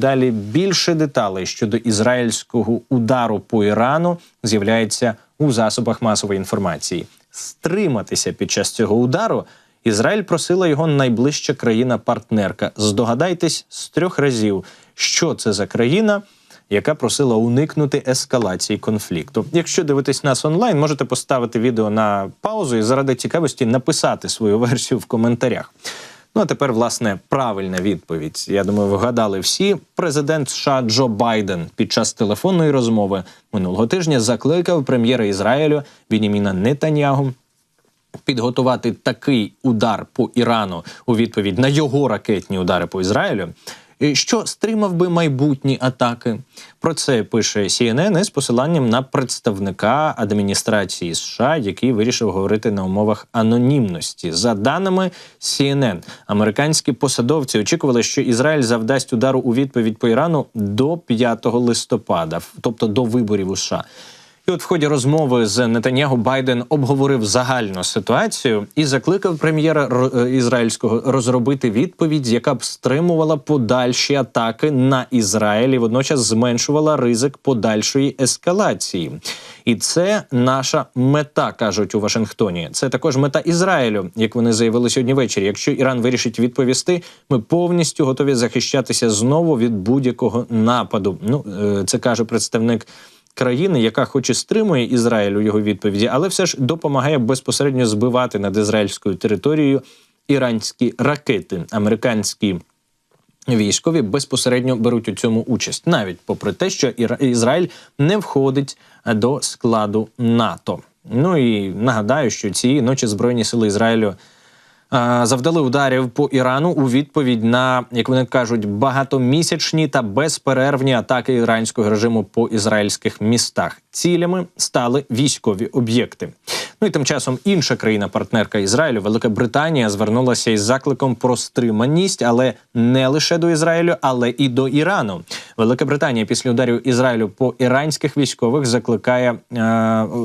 дедалі більше деталей щодо ізраїльського удару по Ірану з'являється у засобах масової інформації. Стриматися під час цього удару Ізраїль просила його найближча країна-партнерка. Здогадайтесь з трьох разів, що це за країна. Яка просила уникнути ескалації конфлікту. Якщо дивитесь нас онлайн, можете поставити відео на паузу і заради цікавості написати свою версію в коментарях. Ну а тепер, власне, правильна відповідь. Я думаю, ви вгадали всі. Президент США Джо Байден під час телефонної розмови минулого тижня закликав прем'єра Ізраїлю Бініміна Нетаньягу підготувати такий удар по Ірану у відповідь на його ракетні удари по Ізраїлю. Що стримав би майбутні атаки? Про це пише CNN з посиланням на представника адміністрації США, який вирішив говорити на умовах анонімності. За даними CNN, американські посадовці очікували, що Ізраїль завдасть удару у відповідь по Ірану до 5 листопада, тобто до виборів у США. І от в ході розмови з Нетаньягу Байден обговорив загальну ситуацію і закликав прем'єра е, ізраїльського розробити відповідь, яка б стримувала подальші атаки на Ізраїль і водночас зменшувала ризик подальшої ескалації. І це наша мета, кажуть у Вашингтоні. Це також мета Ізраїлю, як вони заявили сьогодні ввечері. Якщо Іран вирішить відповісти, ми повністю готові захищатися знову від будь-якого нападу. Ну е, це каже представник країни, яка хоч і стримує Ізраїль у його відповіді, але все ж допомагає безпосередньо збивати над ізраїльською територією іранські ракети, американські. Військові безпосередньо беруть у цьому участь, навіть попри те, що Ізраїль не входить до складу НАТО. Ну і нагадаю, що цієї ночі збройні сили Ізраїлю завдали ударів по Ірану у відповідь на як вони кажуть багатомісячні та безперервні атаки іранського режиму по ізраїльських містах. Цілями стали військові об'єкти. Ну і тим часом інша країна-партнерка Ізраїлю, Велика Британія, звернулася із закликом про стриманість, але не лише до Ізраїлю, але і до Ірану. Велика Британія після ударів Ізраїлю по іранських військових закликає е,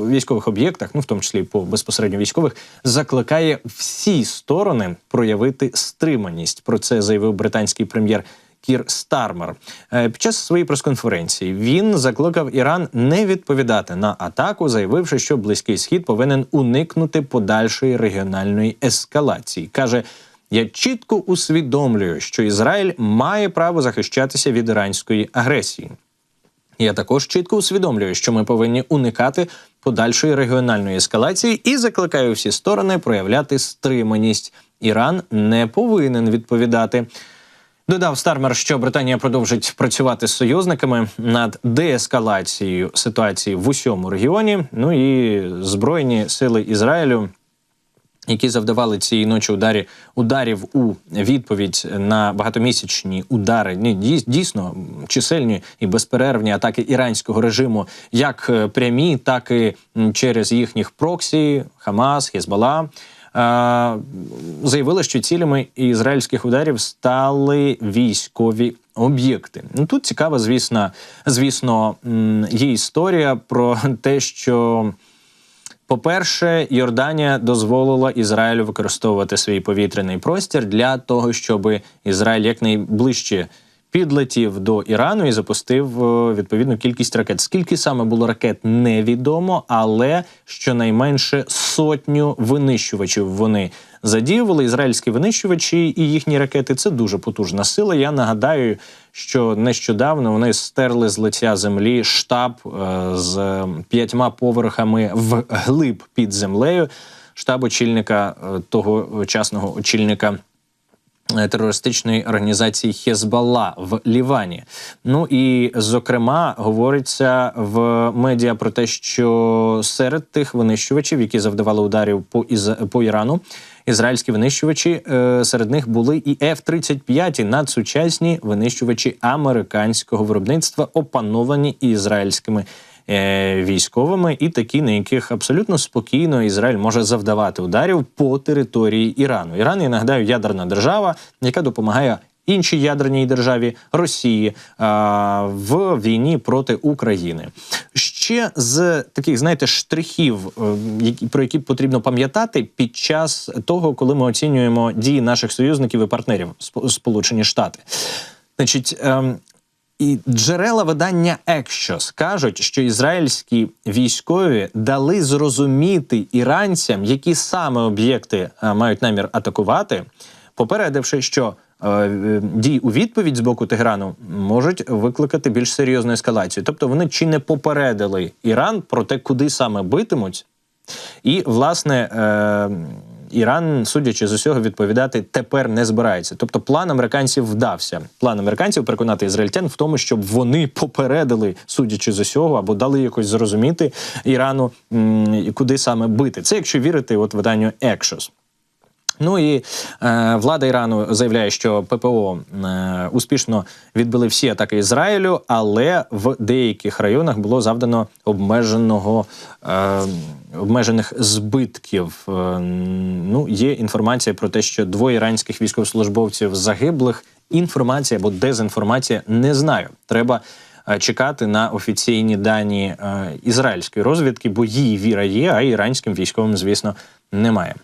військових об'єктах, ну в тому числі по безпосередньо військових, закликає всі сторони проявити стриманість. Про це заявив британський прем'єр. Кір Стармер е, під час своєї прес-конференції він закликав Іран не відповідати на атаку, заявивши, що близький схід повинен уникнути подальшої регіональної ескалації. каже. Я чітко усвідомлюю, що Ізраїль має право захищатися від іранської агресії. Я також чітко усвідомлюю, що ми повинні уникати подальшої регіональної ескалації і закликаю всі сторони проявляти стриманість. Іран не повинен відповідати. Додав Стармер, що Британія продовжить працювати з союзниками над деескалацією ситуації в усьому регіоні. Ну і збройні сили Ізраїлю які завдавали цієї ночі ударі ударів у відповідь на багатомісячні удари, ні, дійсно чисельні і безперервні атаки іранського режиму, як е, прямі, так і через їхніх проксі, Хамас, Хезбола. Заявили, що цілями ізраїльських ударів стали військові об'єкти. Ну тут цікава, звісно, звісно, є історія про те, що по-перше, Йорданія дозволила Ізраїлю використовувати свій повітряний простір для того, щоб Ізраїль якнайближче підлетів до Ірану і запустив е, відповідну кількість ракет. Скільки саме було ракет, невідомо, але щонайменше сотню винищувачів вони задіювали. Ізраїльські винищувачі і їхні ракети це дуже потужна сила. Я нагадаю, що нещодавно вони стерли з лиця землі штаб е, з п'ятьма поверхами в глиб під землею. Штаб очільника е, того часного очільника терористичної організації Хезбалла в Лівані. Ну і зокрема говориться в медіа про те, що серед тих винищувачів, які завдавали ударів по із по Ірану, ізраїльські винищувачі е, серед них були і F-35, надсучасні винищувачі американського виробництва, опановані ізраїльськими Е, військовими, і такі, на яких абсолютно спокійно Ізраїль може завдавати ударів по території Ірану. Іран я нагадаю ядерна держава, яка допомагає. Іншій ядерній державі Росії а, в війні проти України ще з таких, знаєте, штрихів, е, про які потрібно пам'ятати під час того, коли ми оцінюємо дії наших союзників і партнерів Сполучені Штати, значить. І джерела видання Екщос кажуть, що ізраїльські військові дали зрозуміти іранцям, які саме об'єкти е, мають намір атакувати, попередивши, що е, е, дії у відповідь з боку Теграну можуть викликати більш серйозну ескалацію. Тобто вони чи не попередили Іран про те, куди саме битимуть, і власне. Іран, судячи з усього, відповідати тепер не збирається. Тобто, план американців вдався. План американців переконати ізраїльтян в тому, щоб вони попередили, судячи з усього, або дали якось зрозуміти Ірану, куди саме бити. Це якщо вірити, от виданню Екшос. Ну і е, влада Ірану заявляє, що ППО е, успішно відбили всі атаки Ізраїлю, але в деяких районах було завдано обмеженого е, обмежених збитків. Е, ну, є інформація про те, що двоє іранських військовослужбовців загиблих. Інформація або дезінформація не знаю. Треба е, чекати на офіційні дані е, ізраїльської розвідки, бо її віра є, а іранським військовим, звісно, немає.